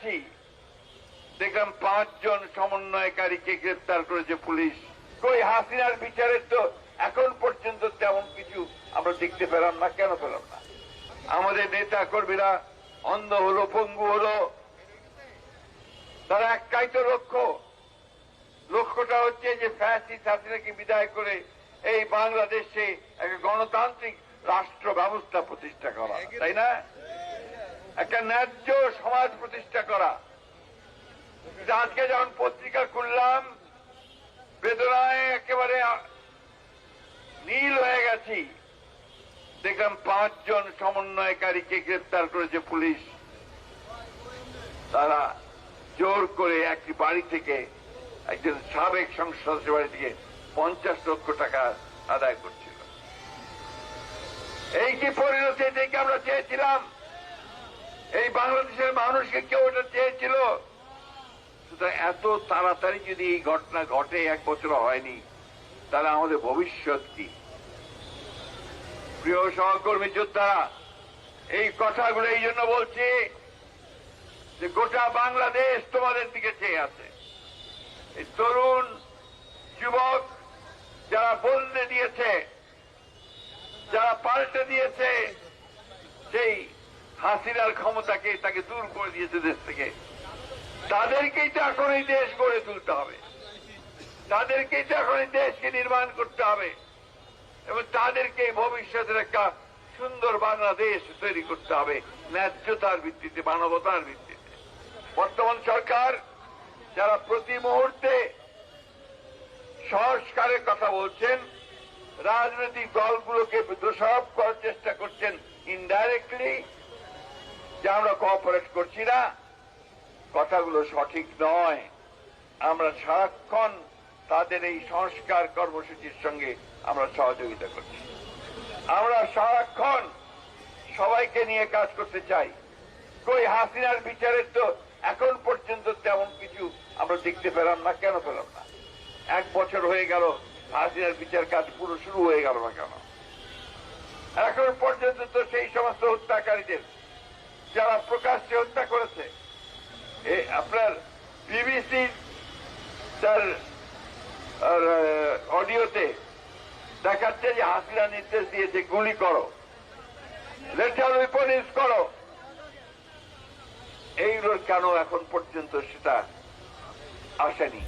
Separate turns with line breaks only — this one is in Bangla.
গেছি দেখলাম পাঁচজন সমন্বয়কারীকে গ্রেপ্তার করেছে পুলিশ। কই, হাসিনার বিচারের তো এখন পর্যন্ত তেমন কিছু আমরা দেখতে পেলাম না, কেন পেলাম না? আমাদের নেতা কর্মীরা অন্ধ হলো, পঙ্গু হলো। তারা একটাই তো লক্ষ্য। লক্ষ্যটা হচ্ছে যে ফ্যাসিস হাসিনাকে বিদায় করে এই বাংলাদেশে একটা গণতান্ত্রিক রাষ্ট্র ব্যবস্থা প্রতিষ্ঠা করা, তাই না? একটা ন্যায্য সমাজ প্রতিষ্ঠা আজকে যখন পত্রিকা খুললাম, বেদনায় একেবারে নীল হয়ে গেছি। দেখলাম পাঁচজন সমন্বয়কারীকে গ্রেপ্তার করেছে পুলিশ। তারা জোর করে একটি বাড়ি থেকে একজন সাবেক সংসদ বাড়ি থেকে পঞ্চাশ লক্ষ টাকা আদায় করছিল। এই কি পরিণতি আমরা চেয়েছিলাম? এই বাংলাদেশের মানুষকে কেউ এটা চেয়েছিল? এত তাড়াতাড়ি যদি এই ঘটনা ঘটে, এক বছর হয়নি, তাহলে আমাদের ভবিষ্যৎ কি? প্রিয় সহকর্মী যোদ্ধা এই কথাগুলো এই জন্য বলছি যে গোটা বাংলাদেশ তোমাদের দিকে চেয়ে আছে। এই তরুণ যুবক যারা বলতে দিয়েছে, যারা পাল্টে দিয়েছে, সেই হাসিনার ক্ষমতাকে তাকে দূর করে দিয়েছে দেশ থেকে। তাদেরকেই তো এখন এই দেশ গড়ে তুলতে হবে। তাদেরকেই তো এখন এই দেশকে নির্মাণ করতে হবে। এবং তাদেরকে ভবিষ্যতের একটা সুন্দর বাংলাদেশ তৈরি করতে হবে, ন্যায্যতার ভিত্তিতে, মানবতার ভিত্তিতে। বর্তমান সরকার যারা প্রতি মুহূর্তে সংস্কারের কথা বলছেন, রাজনৈতিক দলগুলোকে দোষারোপ করার চেষ্টা করছেন ইনডাইরেক্টলি যে আমরা কোঅপারেট করছি না। কথাগুলো সঠিক নয়। আমরা সারাক্ষণ তাদের এই সংস্কার কর্মসূচির সঙ্গে আমরা সহযোগিতা করছি। আমরা সারাক্ষণ সবাইকে নিয়ে কাজ করতে চাই। কই হাসিনার বিচারের তো এখন পর্যন্ত তেমন কিছু আমরা দেখতে পেলাম না, কেন পেলাম না? এক বছর হয়ে গেল, হাসিনার বিচার কাজ পুরো শুরু হয়ে গেল না কেন? এখন পর্যন্ত তো সেই সমস্ত হত্যাকারীদের যারা প্রকাশ্যে হত্যা করেছে আপনার বিবিসি তার অডিওতে দেখাচ্ছে যে হাসিনা নির্দেশ দিয়েছে, গুলি করো। লেটার উইপন ইউজ করো। এইগুলো কেন এখন পর্যন্ত সেটা আসেনি?